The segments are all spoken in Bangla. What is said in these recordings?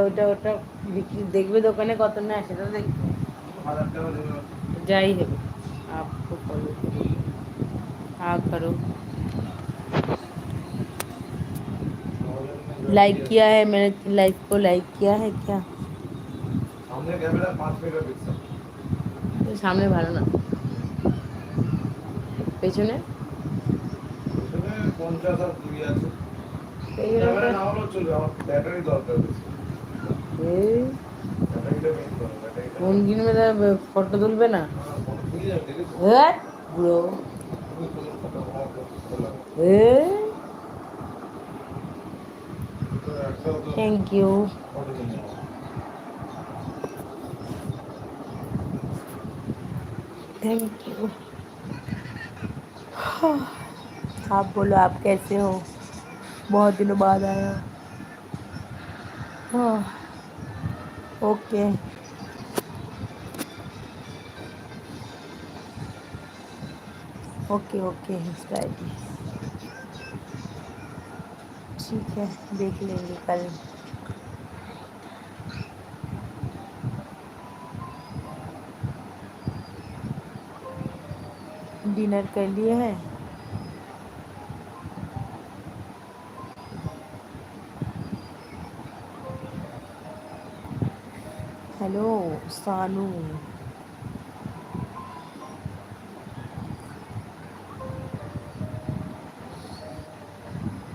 ওটা ওটা বিক্রি দেখবে দোকানে কত নেয় সেটা দেখবে যাই হবে आपको फॉलो करो हाँ करो लाइक किया है मैंने लाइक को लाइक किया है क्या সামনে ক্যামেরা পাঁচ মেগাপিক্সেল সামনে ভালো না পেছনে পেছনে পঞ্চাশ আর দুই আছে পেছনে ক্যামেরা তো- না হলেও চলবে আমার ব্যাটারি দরকার বেশি এই, ব্যাটারিটা মেন করো ব্যাটারিটা ফোন কিনবে তা ফটো তুলবে না ফোন খুলে যাবে দেখেছো হ্যাঁ ব্রো তুমি কোনো ফটো আমার করলাম তো একটা তো থ্যাংক ইউ ফটো নিয়ে নাও। थैंक यू आप बोलो आप कैसे हो बहुत दिनों बाद आया हाँ ओके ओके ओके ठीक है देख लेंगे कल। डिनर कर लिए हैं? हेलो सानू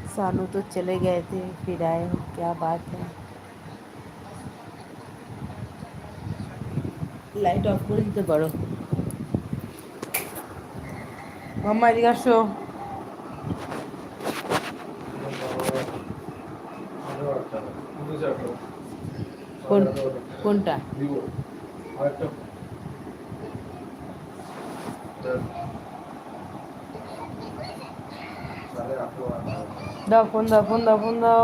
सानू तो चले गए थे फिर आए हो क्या बात है লাইট অফ করে দিতে পারো মাম্মা এদিকে আসো কোন কোনটা? দাও ফোন দাও ফোন দাও ফোন দাও।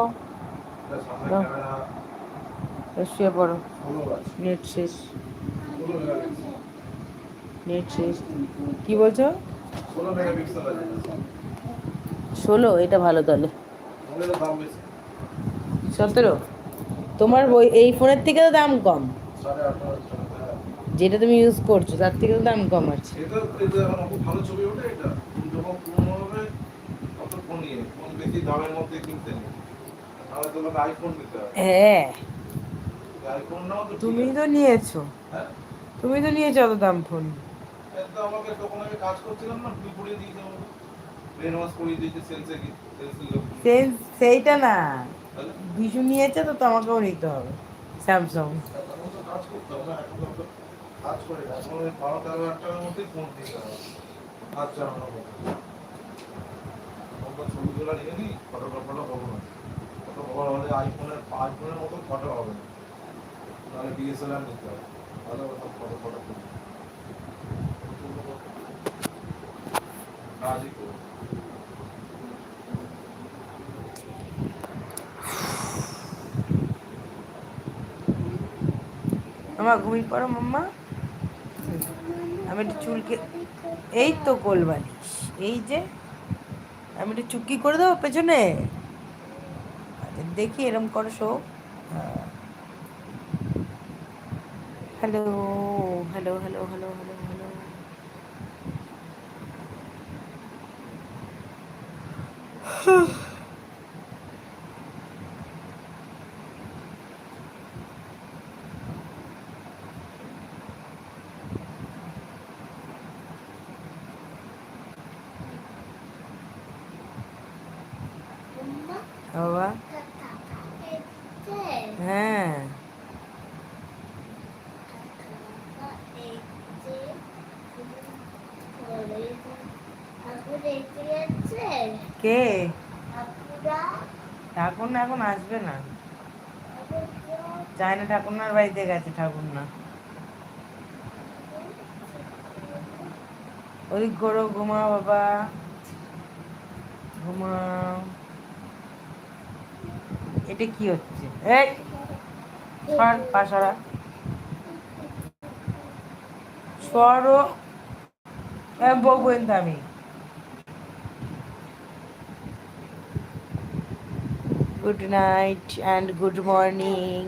শুয়ে পড়ো। নেট শেষ। নেট শেষ। কি বলছো? ষোলো, এটা ভালো তাহলে। সতেরো? তোমার ওই এই ফোনের থেকে তো দাম কম। হ্যাঁ। যেটা তুমি ইউজ করছ তার থেকে তো দাম কম আছে। হ্যাঁ। ঠিক তুমি তো নিয়েছো। হ্যাঁ। তুমি তো নিয়েছো অত দাম ফোন আমাকে তখন আমি কাজ করছিলাম না দিয়েছে সেইটা না। বিশু নিয়েছে তো তোমাকেও নিতে হবে স্যামসাং আইফোনের আইফোনের মতো ফটো হবে না নাহলে ডিএসএলআর নিতে হবে ভালো সব ফটো ফটো মামা ঘুমিয়ে পড়ো মাম্মা। আমি একটু চুলকে এই তো কোলবালিশ এই যে আমি একটু চুক্কি করে দেবো পেছনে। আচ্ছা, দেখি এরম করো show hello hello hello hello hello hello হ্যাঁ কে? ঠাকুর না এখন আসবে না। চায়না ঠাকুরনার বাড়িতে গেছে ঠাকুর না ওদিক করো ঘুমা বাবা। ঘুমাও। এটা কি হচ্ছে? এই সর পাশারা সরো। কিন্তু আমি। good night and good morning